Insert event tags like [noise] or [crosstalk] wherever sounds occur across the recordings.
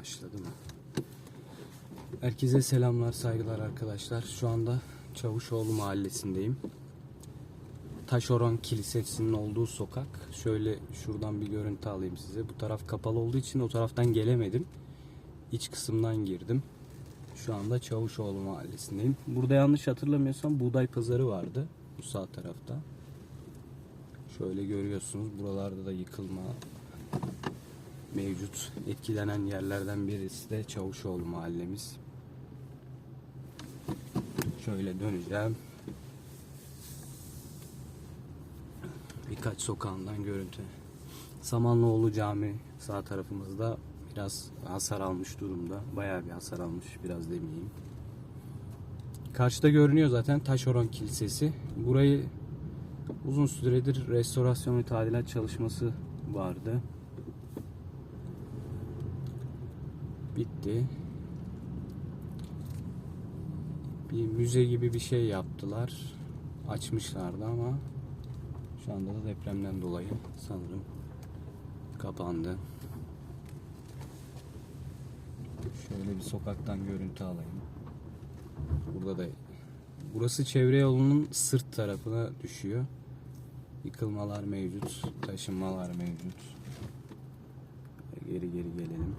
Başladı mı? Herkese selamlar, saygılar arkadaşlar. Şu anda Çavuşoğlu mahallesindeyim. Taşoran Kilisesi'nin olduğu sokak. Şöyle şuradan bir görüntü alayım size. Bu taraf kapalı olduğu için o taraftan gelemedim. İç kısımdan girdim. Şu anda Çavuşoğlu mahallesindeyim. Burada yanlış hatırlamıyorsam buğday pazarı vardı. Bu sağ tarafta. Şöyle görüyorsunuz. Buralarda da yıkılma mevcut. Etkilenen yerlerden birisi de Çavuşoğlu mahallemiz. Şöyle döneceğim. Birkaç sokağından görüntü. Samanlıoğlu Cami sağ tarafımızda biraz hasar almış durumda. Bayağı bir hasar almış biraz demeyeyim. Karşıda görünüyor zaten Taşoron Kilisesi. Burayı uzun süredir restorasyon ve tadilat çalışması vardı. Bitti. Bir müze gibi bir şey yaptılar. Açmışlardı ama şu anda da depremden dolayı sanırım kapandı. Şöyle bir sokaktan görüntü alayım. Burada da burası çevre yolunun sırt tarafına düşüyor. Yıkılmalar mevcut, taşınmalar mevcut. Geri geri gelelim.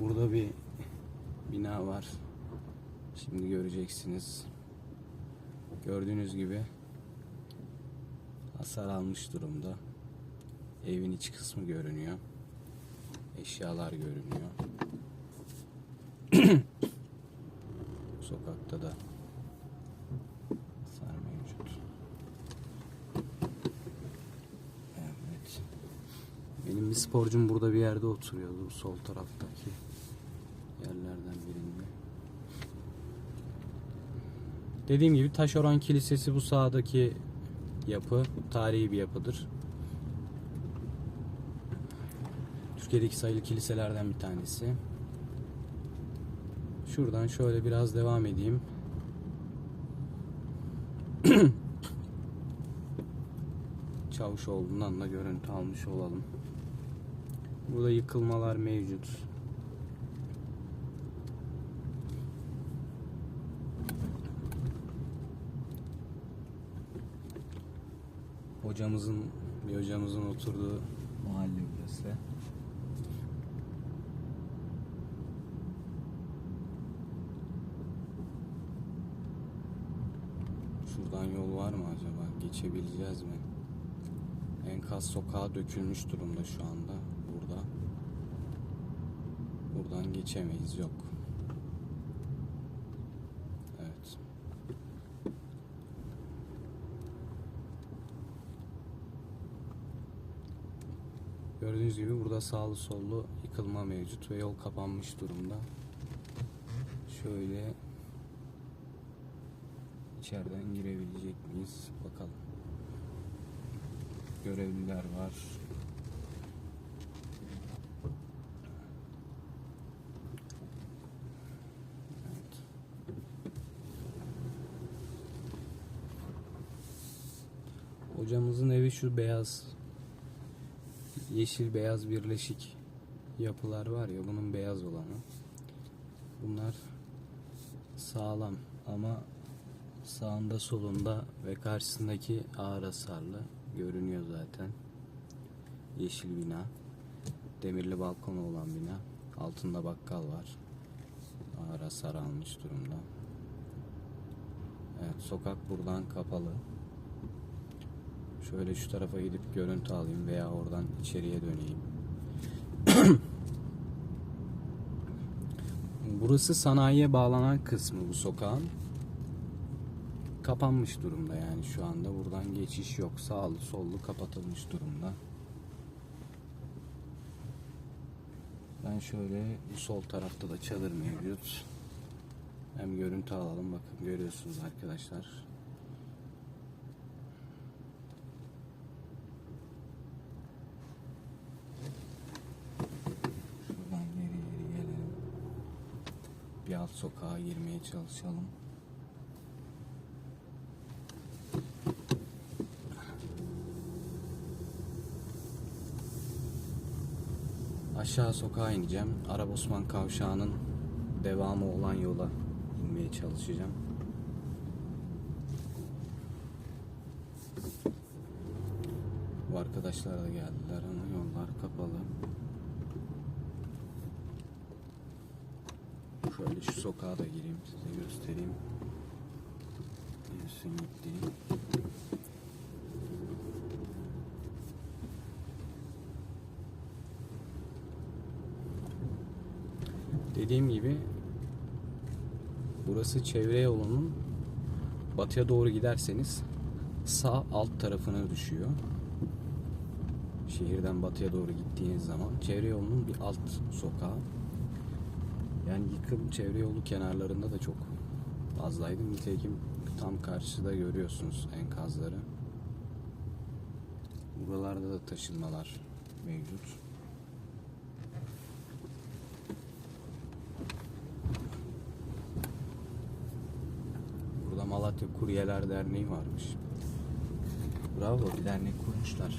Burada bir bina var. Şimdi göreceksiniz. Gördüğünüz gibi hasar almış durumda. Evin iç kısmı görünüyor. Eşyalar görünüyor. [clears throat] Sokakta da hasar mevcut. Evet. Benim bir sporcum burada bir yerde oturuyordu. Sol taraftaki yerlerden birinde. Dediğim gibi Taşoran Kilisesi bu sağdaki yapı tarihi bir yapıdır. Türkiye'deki sayılı kiliselerden bir tanesi. Şuradan şöyle biraz devam edeyim. [clears throat] Çavuşoğlu'ndan da görüntü almış olalım. Burada yıkılmalar mevcut. Hocamızın bir hocamızın oturduğu mahalle burası. Şuradan yol var mı acaba? Geçebileceğiz mi? Enkaz sokağa dökülmüş durumda şu anda burada. Buradan geçemeyiz yok. Evet. Gördüğünüz gibi burada sağlı sollu yıkılma mevcut ve yol kapanmış durumda. Şöyle içeriden girebilecek miyiz bakalım. Görevliler var. Hocamızın evi şu beyaz yeşil beyaz birleşik yapılar var ya bunun beyaz olanı. Bunlar sağlam ama sağında solunda ve karşısındaki ağır hasarlı görünüyor zaten. Yeşil bina. Demirli balkonu olan bina. Altında bakkal var. Ağır hasar almış durumda. Evet sokak buradan kapalı. Şöyle şu tarafa gidip görüntü alayım veya oradan içeriye döneyim. [clears throat] Burası sanayiye bağlanan kısmı bu sokağın. Kapanmış durumda yani şu anda buradan geçiş yok. Sağlı sollu kapatılmış durumda. Ben şöyle bu sol tarafta da çadır mevcut. Hem görüntü alalım bakın görüyorsunuz arkadaşlar. alt sokağa girmeye çalışalım. Aşağı sokağa ineceğim. Arap Osman Kavşağı'nın devamı olan yola inmeye çalışacağım. Bu arkadaşlar da geldiler ama yollar kapalı. Şöyle şu sokağa da gireyim size göstereyim. Yürüsün gittiğim. Dediğim gibi burası çevre yolunun batıya doğru giderseniz sağ alt tarafına düşüyor. Şehirden batıya doğru gittiğiniz zaman çevre yolunun bir alt sokağı. Yani yıkım çevre yolu kenarlarında da çok fazlaydı. Nitekim tam karşıda görüyorsunuz enkazları. Buralarda da taşınmalar mevcut. Burada Malatya Kuryeler Derneği varmış. Bravo bir dernek kurmuşlar.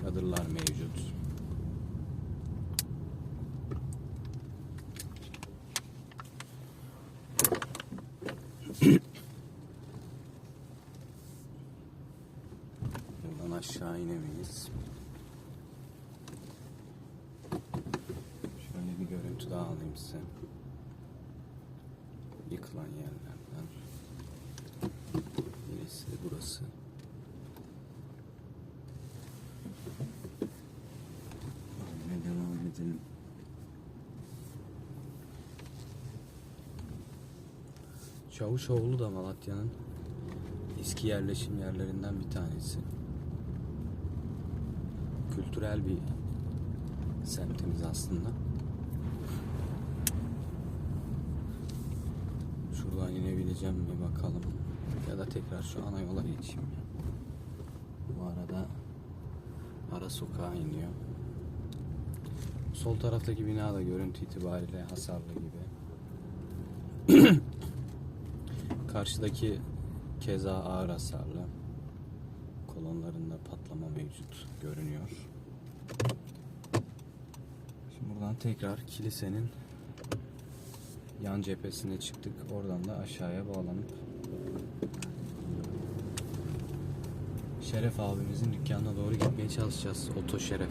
Çadırlar mevcut. Buradan aşağı inemeyiz. Şöyle bir görüntü daha alayım size. Yıkılan yerlerden. Birisi burası. Böyle devam edelim. Çavuşoğlu da Malatya'nın eski yerleşim yerlerinden bir tanesi. Kültürel bir semtimiz aslında. Şuradan inebileceğim mi bakalım. Ya da tekrar şu ana yola geçeyim. Bu arada ara sokağa iniyor. Sol taraftaki bina da görüntü itibariyle hasarlı gibi. [clears throat] Karşıdaki keza ağır hasarlı. Kolonlarında patlama mevcut görünüyor. Şimdi buradan tekrar kilisenin yan cephesine çıktık. Oradan da aşağıya bağlanıp Şeref abimizin dükkanına doğru gitmeye çalışacağız. Oto Şeref.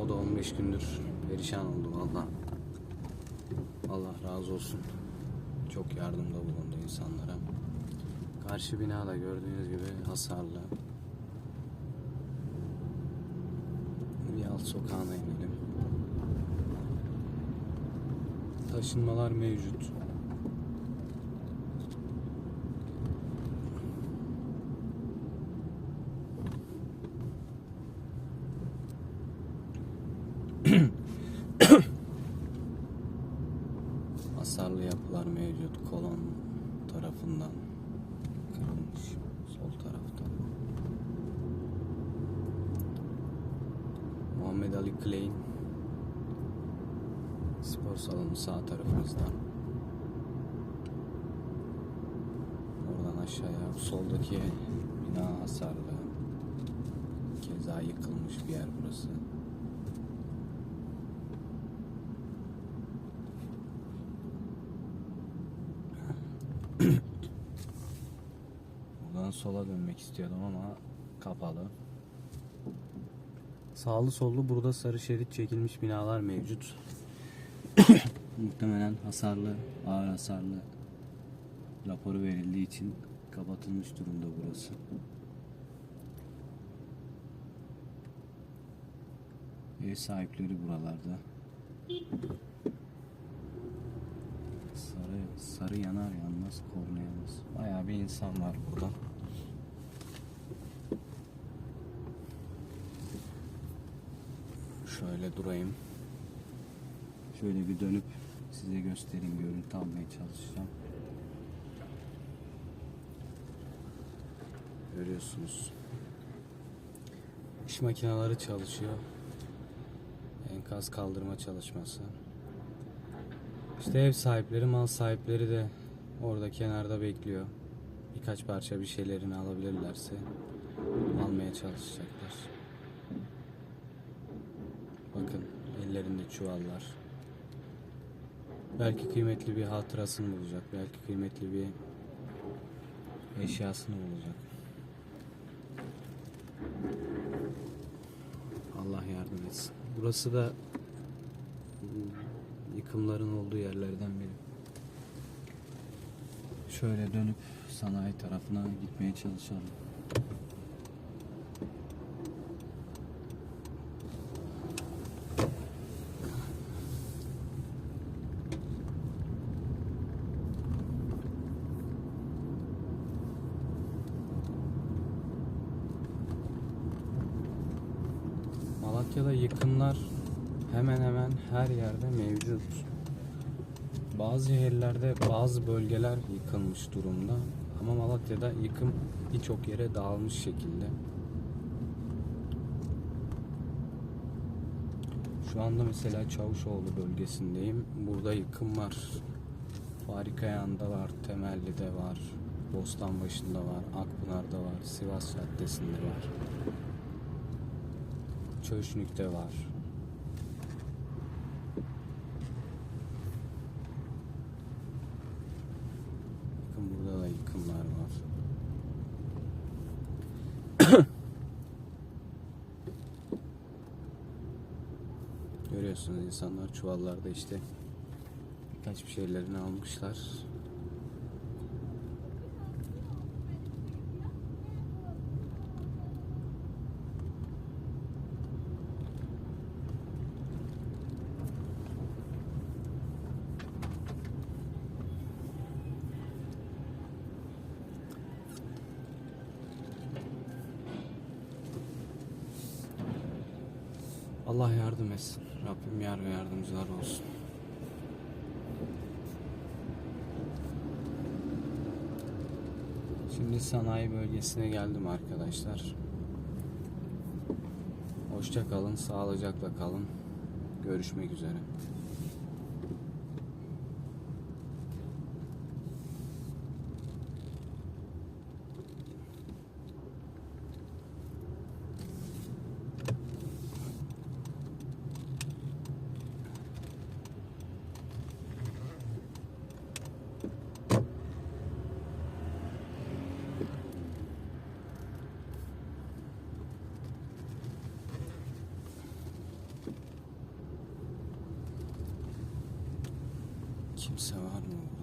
O da 15 gündür perişan oldu valla. Allah razı olsun. Çok yardımda bulundu insanlara. Karşı bina da gördüğünüz gibi hasarlı. Alt sokağına inelim. Taşınmalar mevcut. [coughs] Hasarlı yapılar mevcut kolon tarafından kırılmış sol tarafta. Muhammed Ali Klein spor salonu sağ tarafımızda. Oradan aşağıya soldaki bina hasarlı. Keza yıkılmış bir yer burası. Buradan sola dönmek istiyordum ama kapalı. Sağlı sollu burada sarı şerit çekilmiş binalar mevcut. Muhtemelen hasarlı, ağır hasarlı raporu verildiği için kapatılmış durumda burası. Ev sahipleri buralarda. Sarı, sarı yanar yanmaz kornayamaz. Bayağı bir insan var burada. Şöyle durayım. Şöyle bir dönüp size göstereyim, görüntü almaya çalışacağım. Görüyorsunuz. İş makineleri çalışıyor. Enkaz kaldırma çalışması. İşte ev sahipleri, mal sahipleri de orada kenarda bekliyor. Birkaç parça bir şeylerini alabilirlerse almaya çalışacaklar. Bakın ellerinde çuvallar. Belki kıymetli bir hatırasını bulacak. Belki kıymetli bir eşyasını bulacak. Allah yardım etsin. Burası da yıkımların olduğu yerlerden biri. Şöyle dönüp sanayi tarafına gitmeye çalışalım. Malatya'da yıkımlar hemen hemen her yerde mevcut. Bazı yerlerde bazı bölgeler yıkılmış durumda ama Malatya'da yıkım birçok yere dağılmış şekilde. Şu anda mesela Çavuşoğlu bölgesindeyim. Burada yıkım var. Farikayan'da var, Temelli'de var, Bostanbaşı'nda var, Akpınar'da var, Sivas Caddesi'nde var. Çöşnük'te var. Bakın burada da yıkımlar var. [coughs] Görüyorsunuz insanlar çuvallarda işte birkaç bir şeylerini almışlar. Allah yardım etsin. Rabbim yar ve yardımcılar olsun. Şimdi sanayi bölgesine geldim arkadaşlar. Hoşça kalın, sağlıcakla kalın. Görüşmek üzere. Kimse var mı?